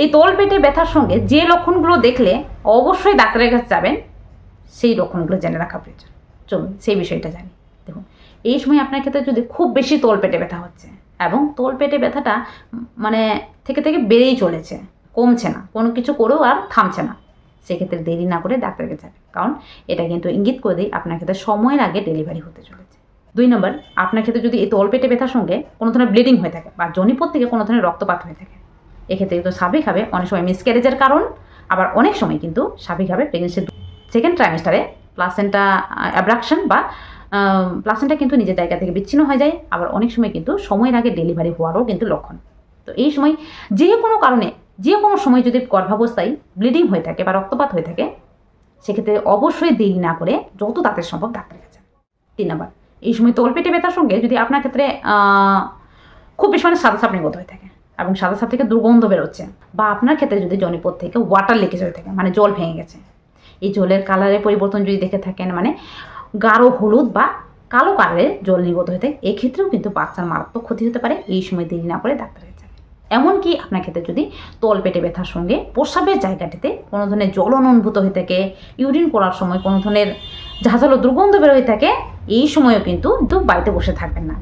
এই তল পেটে ব্যথার সঙ্গে যে লক্ষণগুলো দেখলে অবশ্যই ডাক্তারের কাছে যাবেন, সেই লক্ষণগুলো জেনে রাখা প্রয়োজন। চলুন, সেই বিষয়টা জানি। দেখুন, এই সময় আপনার ক্ষেত্রে যদি খুব বেশি তল পেটে ব্যথা হচ্ছে এবং তল পেটে ব্যথাটা মানে থেকে থেকে বেড়েই চলেছে, কমছে না, কোনো কিছু করেও আর থামছে না, সেক্ষেত্রে দেরি না করে ডাক্তারকে যাবে কারণ এটা কিন্তু ইঙ্গিত করে দিই আপনার ক্ষেত্রে সময়ের আগে ডেলিভারি হতে চলেছে। দুই নম্বর, আপনার ক্ষেত্রে যদি এই তল পেটে ব্যথার সঙ্গে কোনো ধরনের ব্লিডিং হয়ে থাকে বা জনিপথ থেকে কোনো ধরনের রক্তপাত হয়ে থাকে এক্ষেত্রে কিন্তু স্বাভাবিকভাবে অনেক সময় মিসক্যারেজের কারণ, আবার অনেক সময় কিন্তু স্বাভাবিকভাবে প্রেগনেন্সির সেকেন্ড ট্রাইমেস্টারে প্লাসেন্টা অ্যাব্রাকশন বা প্লাসেন্টা কিন্তু নিজের জায়গা থেকে বিচ্ছিন্ন হয়ে যায়, আবার অনেক সময় কিন্তু সময়ের আগে ডেলিভারি হওয়ারও কিন্তু লক্ষণ। তো এই সময় যে কোনো কারণে, যে কোনো সময় যদি গর্ভাবস্থায় ব্লিডিং হয়ে থাকে বা রক্তপাত হয়ে থাকে, সেক্ষেত্রে অবশ্যই দেরি না করে যত তাড়াতাড়ি সম্ভব ডাক্তারের কাছে তিন নম্বর, এই সময় তলপেটে ব্যথার সঙ্গে যদি আপনার ক্ষেত্রে খুব বেশি মানে সাদা সাপ নির্গত হয়ে থাকে। এবং সাদা সাপ থেকে দুর্গন্ধ বেরোচ্ছে। বা আপনার ক্ষেত্রে যদি জনিপথ থেকে ওয়াটার লিকেজ হয়ে থাকে মানে জল ভেঙে গেছে। এই জলের কালারের পরিবর্তন যদি দেখে থাকেন মানে গাঢ় হলুদ বা কালো কালারের জল নির্গত হয়ে থাকে, এক্ষেত্রেও কিন্তু বাচ্চার মারাত্মক ক্ষতি হতে পারে। এই সময় দেরি না করে ডাক্তারের যাবে এমনকি আপনার ক্ষেত্রে যদি তল পেটে ব্যথার সঙ্গে প্রস্রাবের জায়গাটিতে কোনো ধরনের জ্বলন অনুভূত হয়ে থাকে ইউরিন করার সময় কোনো ধরনের ঝাঁঝালো দুর্গন্ধ বের হয়ে থাকে, এই সময়ও কিন্তু বাড়িতে বসে থাকবেন না।